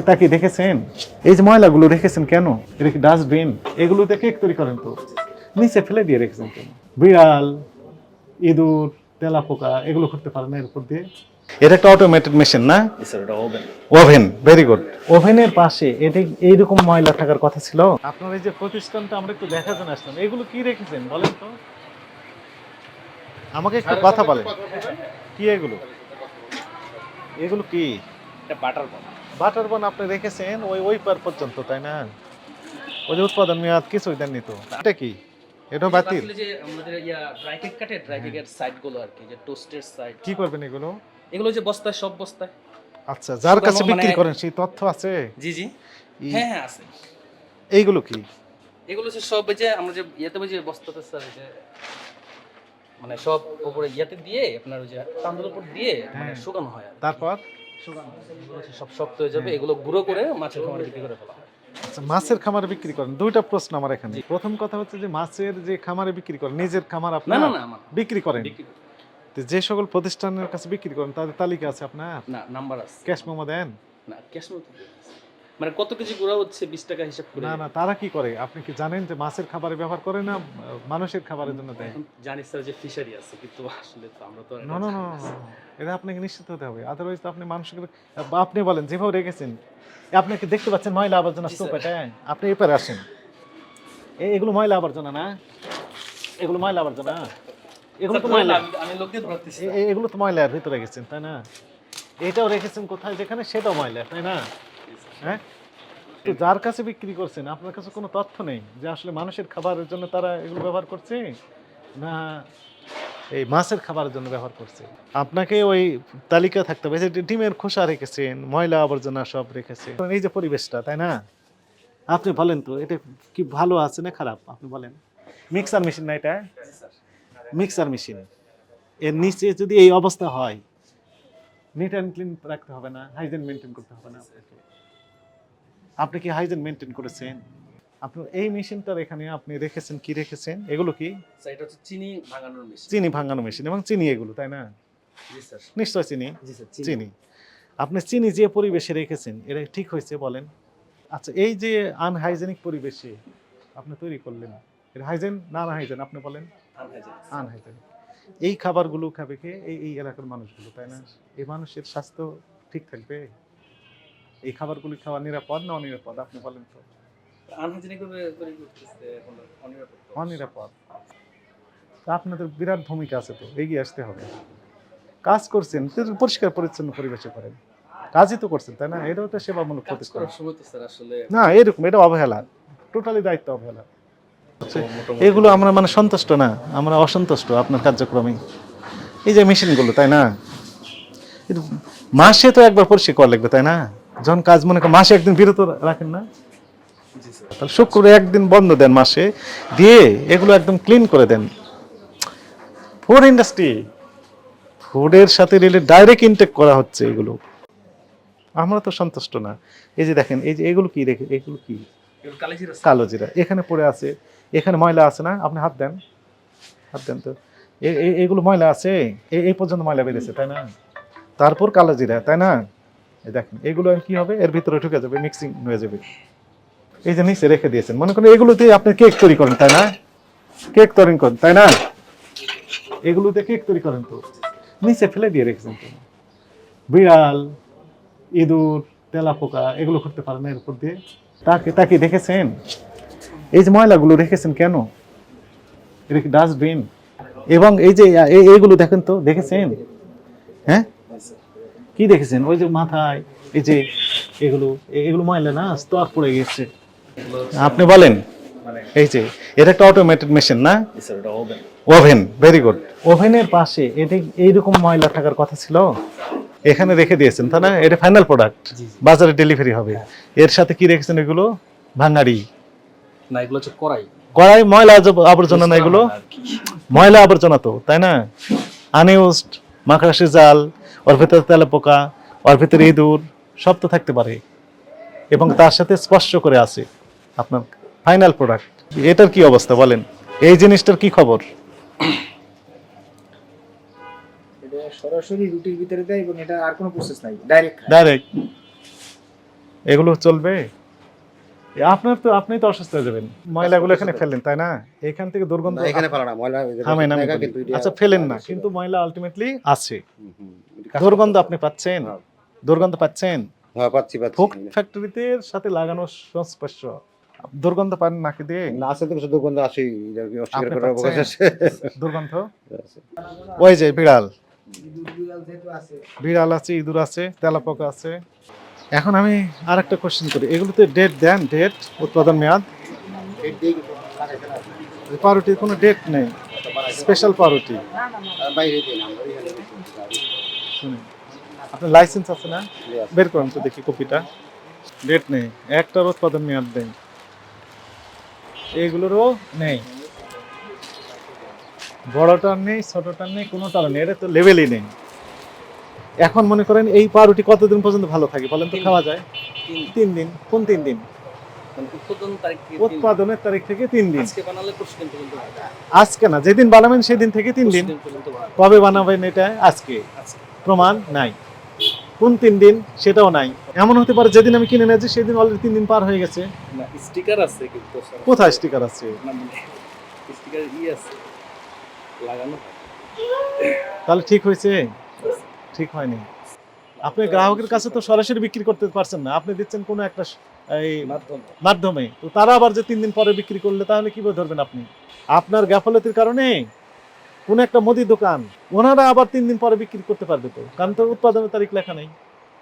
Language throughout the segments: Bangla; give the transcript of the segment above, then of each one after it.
এটা কি দেখেছেন? এই যে ময়লাগুলো রেখেছেন কেন? এটা কি ডাস্টবিন? এগুলোতে কেক তৈরি করেন তো? নিচে ফেলে দিয়ে রেখেছেন কেন? বিড়াল ইঁদুর তেলা পোকা এগুলো করতে পারে না এর উপর দিয়ে? এটা একটা অটোমেটেড মেশিন না? ওভেন ভেরি গুড ওভেনের পাশে এটা এইরকম ময়লা থাকার কথা ছিল? আপনার এই যে প্রতিষ্ঠানটা আমরা একটু দেখার জন্য আসলাম এগুলো কি রেখেছেন বলেন তো? আমাকে একটু কথা বলেন। কি এগুলো? এগুলো কি? এটা বাটার বন বাটার বন আপনি রেখেছেন ওই ওই পার পর্যন্ত তাই না? ওই যে উৎপাদন মেয়াদ কিছুই দেননি তো। এটা কি? এটা বাতিল? যে আমাদের ইয়া ড্রাই কেক কাটে ড্রাই কেকেরগুলো আর কি যে টোস্টের সাইড কি করবেন এগুলো? এগুলো যে বস্তায় সব বস্তায়। আচ্ছা যার কাছে বিক্রি মানে- করেন সেই তথ্য আছে? জি জি। হ্যাঁ হ্যাঁ আছে। এইগুলো কি? এগুলো যে সব যে আমরা যে ইয়েতে যে বস্তাতে স্যার যে মানে সব উপরে ইয়েতে দিয়ে আপনার ওই যে তান্দুর উপর দিয়ে মানে হ্যাঁ। শুকানো হয় তারপর? সব শক্ত হয়ে যাবে এগুলো গুঁড়ো করে মাছের খামারে বিক্রি করে ফেলা আচ্ছা, মাছের খামারে বিক্রি করেন। দুইটা প্রশ্ন আমার এখানে। প্রথম কথা হচ্ছে যে মাছের যে খামারে বিক্রি করেন নিজের খামার আপনি আপনার না না বিক্রি করেন? যে সকল প্রতিষ্ঠানের কাছে বিক্রি করেন তাদের তালিকা আছে আপনার? না নাম্বার আছে। ক্যাশ মোমো দেন? না ক্যাশ মতো মানে কত কেজি গুঁড়া হচ্ছে বিশ টাকা হিসাব করে? না না তারা কি করে? আপনি কি জানেন যে মাছের খাবারে ব্যবহার করে না মানুষের খাবারের জন্য দেয়? জানি স্যার যে ফিশারি আছে কিন্তু আসলে তো আমরা তো না। না না এটা আপনাকে নিশ্চিত হতে হবে। আদারওয়াইজ তো আপনি মানুষকে আপনি বলেন যেভাবে রেখেছেন আপনি কি দেখতে পাচ্ছেন ময়লা আবর্জনা স্তূপ? এটা আপনি এপারে আসেন। এগুলো ময়লা আবর্জনা না? এগুলো ময়লা আবর্জনা? এগুলো তো ময়লা আমি- আমি লোক দিয়ে ধরতেছি এগুলো তো ময়লার ভিতরে গেছেন তাই না? এটাও রেখেছেন কোথায়? যেখানে সেটাও ময়লা তাই না? হ্যাঁ? তো যার কাছে বিক্রি করছেন আপনার কাছে কোনো তথ্য নেই যে আসলে মানুষের খাবারের জন্য তারা এগুলো ব্যবহার করছে না এই মাছের খাবারের জন্য ব্যবহার করছে? আপনাকে ওই তালিকা থাকতে হবে যে ডিমের খোসা রেখেছেন ময়লা আবর্জনা সব রেখেছেন। এই যে পরিবেশটা তাই না? আপনি বলেন তো এটা কি ভালো আছে না খারাপ? আপনি বলেন। মিক্সার মেশিন না এটা? Mixer machine. এর নিচে যদি এই অবস্থা হয় নিট অ্যান্ড ক্লিন রাখতে হবে না হাইজেন মেনটেন করতে হবে না। আপনাকে আপনি কি হাইজেন মেনটেন করেছেন? আপনার এই মেশিনটার এখানে আপনি রেখেছেন কি রেখেছেন? এগুলো কি? এটা হচ্ছে চিনি ভাঙানোর মেশিন। চিনি ভাঙানো মেশিন এবং চিনি এগুলো তাই না? জি স্যার নিশ্চয় চিনি? জি স্যার চিনি। আপনি চিনি যে পরিবেশে রেখেছেন এটা ঠিক হয়েছে বলেন। আচ্ছা এই যে আনহাইজেনিক পরিবেশে আপনি তৈরি করলেন এটা হাইজেন না আনহাইজেন আপনি বলেন? আনহাইজেনিক এই খাবারগুলো খাবে কে? এই এই এলাকার মানুষগুলো তাই না? এই মানুষের স্বাস্থ্য ঠিক থাকবে? এই খাবারগুলি খাওয়া নিরাপদ না অনিরাপদ? আপনি বলেন তো। অনিরাপদ আপনাদের বিরাট ভূমিকা আছে তো এগিয়ে আসতে হবে। কাজ করছেন পরিষ্কার পরিচ্ছন্ন পরিবেশে করেন। কাজই তো করছেন তাই না? এটাও তো সেবামূলক প্রতিষ্ঠান। না এরকম এটা অবহেলা। টোটালি দায়িত্ব অবহেলা। এগুলো আমরা মানে সন্তুষ্ট না আমরা অসন্তুষ্ট আপনার কার্যক্রমে। এই যে মেশিনগুলো তাই না? মাসে তো একবার পরিষ্কার করা লাগবে তাই না? যখন কাজ মনে করেন মাসে একদিন বিরত রাখেন না? তাহলে শুক্র একদিন বন্ধ দেন মাসে দিয়ে এগুলো একদম ক্লিন করে দেন। ফুড ইন্ডাস্ট্রি ফুডের সাথে রিলে ডাইরেক্ট ইনটেক করা হচ্ছে এগুলো। আমরা তো সন্তুষ্ট না। এই যে দেখেন এই যে এগুলো কি রেখে এগুলো কি? কালো জিরা এখানে পড়ে আছে, এখানে ময়লা আছে না? আপনি হাত দেন হাত দেন তো। এগুলো ময়লা আছে? এই পর্যন্ত ময়লা বেরিয়েছে, তাই না? তারপর কালো জিরা, তাই না? দেখেন, এগুলো কি হবে? এর ভিতরে ঢুকে যাবে মিক্সিং হয়ে যাবে। এই যে নিচে রেখে দিয়েছেন, মনে করেন এগুলোতে আপনি কেক তৈরি করেন, তাই না? কেক তৈরি করেন, তাই না? এগুলোতে কেক তৈরি করেন তো। নিচে ফেলে দিয়ে রেখেছেন তো। বিড়াল, ইঁদুর তেলা পোকা এগুলো করতে পারে না এর উপর দিয়ে। তাকে তাকে দেখেছেন? এই যে ময়লাগুলো রেখেছেন কেন? এটা কি ডাস্টবিন? এবং এই যে এইগুলো দেখেন তো দেখেছেন? হ্যাঁ? কি দেখেছেন? ওই যে মাথায় এই যে এগুলো এগুলো ময়লা না স্তর পড়ে গেছে। আপনি বলেন এই যে এটা একটা অটোমেটেড মেশিন না? ওভেন ভেরি গুড ওভেনের পাশে এটা এইরকম ময়লা থাকার কথা ছিল? এখানে রেখে দিয়েছেন তাই না? এটা ফাইনাল প্রোডাক্ট বাজারে ডেলিভারি হবে। এর সাথে কি রেখেছেন এগুলো? ভাঙাড়ি। না এগুলো হচ্ছে কড়াই। কড়াই ময়লা আবর্জনা না এগুলো? ময়লা আবর্জনা তো তাই না? আনইউজড মাকড়াসি জাল ওর ভেতরে তেলা পোকা ওর ভেতরে ইঁদুর সব তো থাকতে পারে। এবং তার সাথে স্পষ্ট করে আছে আপনার ফাইনাল প্রোডাক্ট এটার কি অবস্থা বলেন? এই জিনিসটার কি খবর? সরাসরি রুটির ভিতরে দেয় এবং এটা আর কোনো প্রসেস নাই ডাইরেক্ট ডাইরেক্ট এগুলো চলবে? আপনার তো আপনি তো অসুস্থ হয়ে যাবেন। ময়লাগুলো এখানে ফেললেন তাই না? এখান থেকে দুর্গন্ধ এখানে ফেলা না ময়লা আচ্ছা ফেলেন না কিন্তু ময়লা আলটিমেটলি আছে। দুর্গন্ধ আপনি পাচ্ছেন? হ্যাঁ। দুর্গন্ধ পাচ্ছেন? হ্যাঁ পাচ্ছি পাচ্ছি। ফ্যাক্টরিতে সাথে লাগানো সংস্পর্শ। দুর্গন্ধ পান নাকি দিয়ে? না তো দুর্গন্ধ আসে এটা কি অস্বীকার করার অবকাশ আছে? দুর্গন্ধ। ওই যে বিড়াল। বিড়াল আছে, ইঁদুর আছে, তেলাপোকা আছে। এখন আমি আর একটা কোশ্চেন করি। এগুলোতে ডেট দেন ডেট উৎপাদন মেয়াদ। পাউরুটির কোনো ডেট নেই। স্পেশাল পাউরুটি আপনার লাইসেন্স আছে না? বের করুন তো দেখি কপিটা। ডেট নেই। একটার উৎপাদন মেয়াদ নেই। এইগুলোরও নেই। বড়টার নেই ছোটটার নেই কোনোটার নেই এটা তো লেভেলই নেই। এখন মনে করেন এই পাউরুটি কতদিন পর্যন্ত ভালো থাকে বলেন তো খাওয়া যায়? তিন দিন। কোন তিন দিন? মানে তিন- উৎপাদনের তারিখ থেকে তিন দিন। আজকে দিন না যেদিন বানাবেন সেদিন থেকে তিন দিন। দিন। কবে বানাবেন এটা? আজকে। প্রমাণ নাই। কোন তিন দিন? সেটাও নাই। এমন হতে পারে যেদিন আমি কিনে নিয়েছি সেদিন অলরেডি তিন দিন পার হয়ে গেছে। স্টিকার আছে কোথায় স্টিকার আছে? মানে স্টিকার ই আছে। লাগানো তাহলে ঠিক হয়েছে? ঠিক হয়নি। আপনি গ্রাহকের কাছে তো সরাসরি বিক্রি করতে পারছেন না। আপনি দিচ্ছেন কোনো একটা এই মাধ্যমে। তো তারা আবার যে তিন দিন পরে বিক্রি করলে তাহলে কীভাবে ধরবেন আপনি? আপনার গাফলতির কারণে কোন একটা মুদি দোকান ওনারা আবার তিন দিন পরে বিক্রি করতে পারবে তো। কারণ তো উৎপাদনের তারিখ লেখা নেই।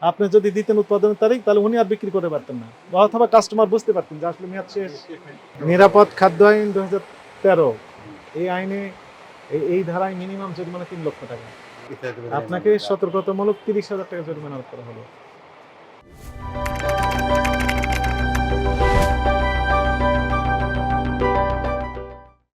আপনি যদি দিতেন উৎপাদনের তারিখ তাহলে উনি আর বিক্রি করতে পারতেন না। অথবা কাস্টমার বুঝতে পারতেন যে আসলে মেয়াদ শেষ। নিরাপদ। খাদ্য আইন দু হাজার তেরো। এই আইনে এই ধারায় মিনিমাম জরিমানা তিন লক্ষ টাকা। আপনাকে সতর্কতামূলক তিরিশ হাজার টাকা জরিমানা করা হলো।